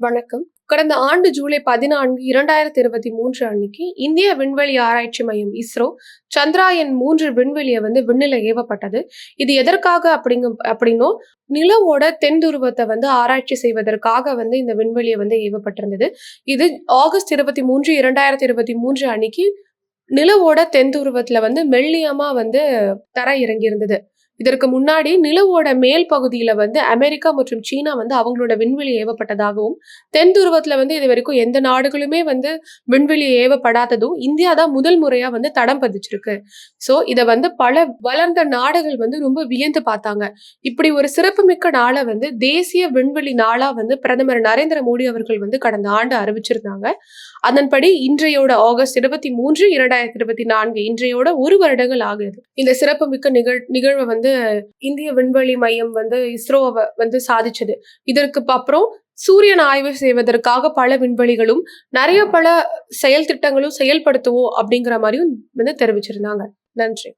வணக்கம். கடந்த ஆண்டு ஜூலை பதினான்கு இரண்டாயிரத்தி இருபத்தி மூன்று அன்னைக்கு இந்திய விண்வெளி ஆராய்ச்சி மையம் இஸ்ரோ சந்திராயன் மூன்று விண்வெளியை வந்து விண்ணில ஏவப்பட்டது. இது எதற்காக அப்படிங்க அப்படின்னும் நிலவோட தென் துருவத்தை வந்து ஆராய்ச்சி செய்வதற்காக வந்து இந்த விண்வெளியை வந்து ஏவப்பட்டிருந்தது. இது ஆகஸ்ட் இருபத்தி மூன்று இரண்டாயிரத்தி இருபத்தி மூன்று அன்னைக்கு நிலவோட தென் துருவத்துல வந்து மெல்லியமா வந்து தர இறங்கி இருந்தது இதற்கு முன்னாடி நிலவோட மேல் பகுதியில வந்து அமெரிக்கா மற்றும் சீனா வந்து அவங்களோட விண்வெளி ஏவப்பட்டதாகவும் தென் துருவத்துல வந்து இது வரைக்கும் எந்த நாடுகளுமே வந்து விண்வெளி ஏவப்படாததும் இந்தியா தான் முதல் முறையா வந்து தடம் பதிச்சிருக்கு. ஸோ இதை வந்து பல வளர்ந்த நாடுகள் வந்து ரொம்ப வியந்து பார்த்தாங்க. இப்படி ஒரு சிறப்புமிக்க நாளை வந்து தேசிய விண்வெளி நாளா வந்து பிரதமர் நரேந்திர மோடி அவர்கள் வந்து கடந்த ஆண்டு அறிவிச்சிருந்தாங்க. அதன்படி இன்றையோட ஆகஸ்ட் இருபத்தி மூன்று இரண்டாயிரத்தி இருபத்தி நான்கு இன்றையோட ஒரு வருடங்கள் ஆகுது. இந்த சிறப்புமிக்க நிகழ் நிகழ்வை வந்து வந்து இந்திய விண்வெளி மையம் வந்து இஸ்ரோவை வந்து சாதிச்சது. இதற்கு அப்புறம் சூரியன் ஆய்வு செய்வதற்காக பல விண்வெளிகளும் நிறைய பல செயல் திட்டங்களும் செயல்படுத்துவோம் அப்படிங்கிற மாதிரியும் வந்து தெரிவிச்சிருந்தாங்க. நன்றி.